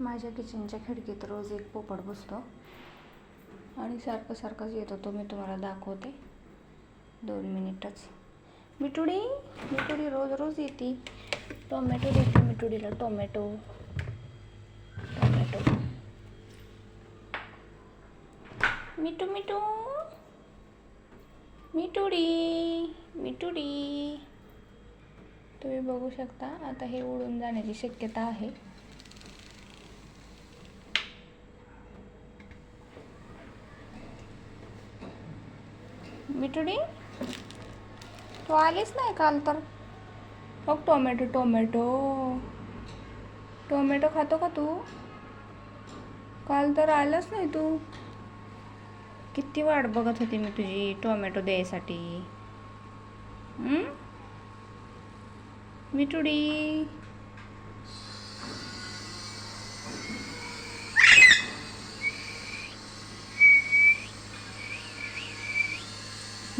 माझ्या किचनच्या खिडकीत रोज एक पोपट बसतो. आणि सारखं सारखंच येतो तो मी तुम्हाला दाखवते. दोन मिनिटच. मिठुडी मिठुडी रोज रोज येते. टोमॅटो देते मिठुडीला. टोमॅटो. टोमॅटो. मिठू मिठू. मिठुडी मिठुडी. तुम्ही बघू शकता आता हे उडून जाण्याची शक्यता आहे. मिठुडी? तू आलीच नाही काल तर? बघ टोमॅटो टोमॅटो. टोमॅटो खातो का तू? काल तर आलंच नाही तू. किती वाट बघत होती मी तुझी टोमॅटो द्यायसाठी. हं?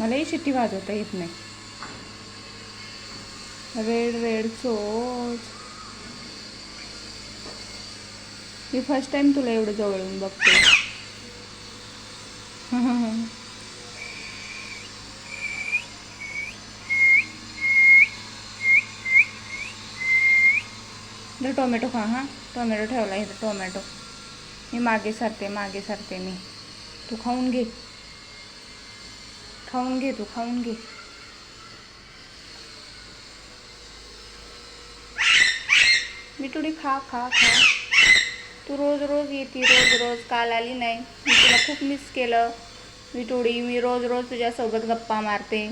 मलाही शिट्टी वाजवता येत नाही. रेड रेड चोच. मी फर्स्ट टाइम तुला एवढं जवळून बघते. इथं टोमॅटो खा हां. टोमॅटो ठेवला इथं टोमॅटो. मी मागे सरते मागे सरते मी. तू खाऊन घे. खाऊन घे तू खाऊन घे मिठुडी खा खा खा तू रोज रोज येते रोज रोज काल आली नाही. मी तुला खूप मिस केलं. मिठुडी मी रोज रोज तुझ्यासोबत गप्पा मारते.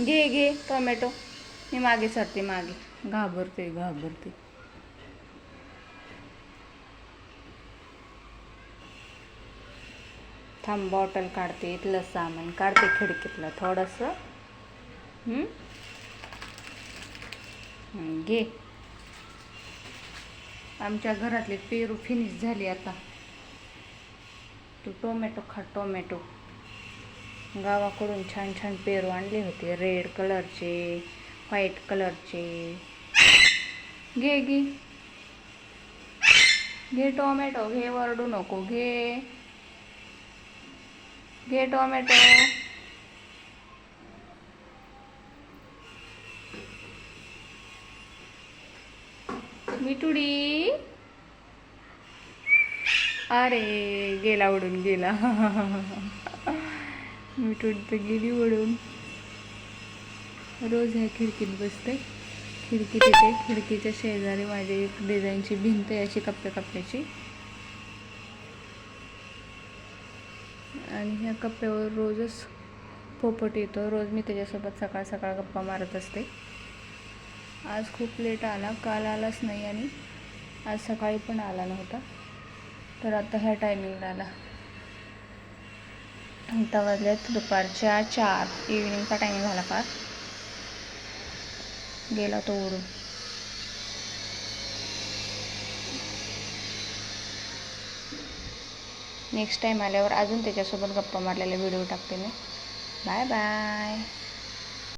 घे घे टोमॅटो मी मागे सरते मागे. घाबरते घाबरते. थांब बॉटल काढते इथलं सामान काढते खिडकीतलं थोडंसं. घे. आमच्या घरातली पेरू फिनिश झाली आता. तू टोमॅटो खा टोमॅटो. गावाकडून छान छान पेरू आणले होते रेड कलरचे व्हाईट कलरचे घे घे. घे टोमॅटो घे वरडू नको घे. घे टोमॅटो. मिठुडी. अरे गेला उडून गेला. मिठुडी तर गेली उडून रोज ह्या खिडकीत बसते. खिडकी तिथे खिडकीच्या शेजारी माझी एक डिझाईनची भिंत आहे अशी कप्प्या कप्प्याची आणि ह्या कप्प्यावर रोजच पोपट येतो. रोज मी त्याच्यासोबत सकाळ सकाळ गप्पा मारत असते. आज खूप लेट आला. काल आलाच नाही आणि आज सकाळी पण आला नव्हता. तर आता ह्या टायमिंगला आला. आता वाजल्यात दुपारच्या चार. इव्हिनिंगचा टायमिंग झाला फार. गेला तो उडून. नेक्स्ट टाईम आल्यावर अजून त्याच्यासोबत गप्पा मारलेला व्हिडिओ टाकते मी. Bye bye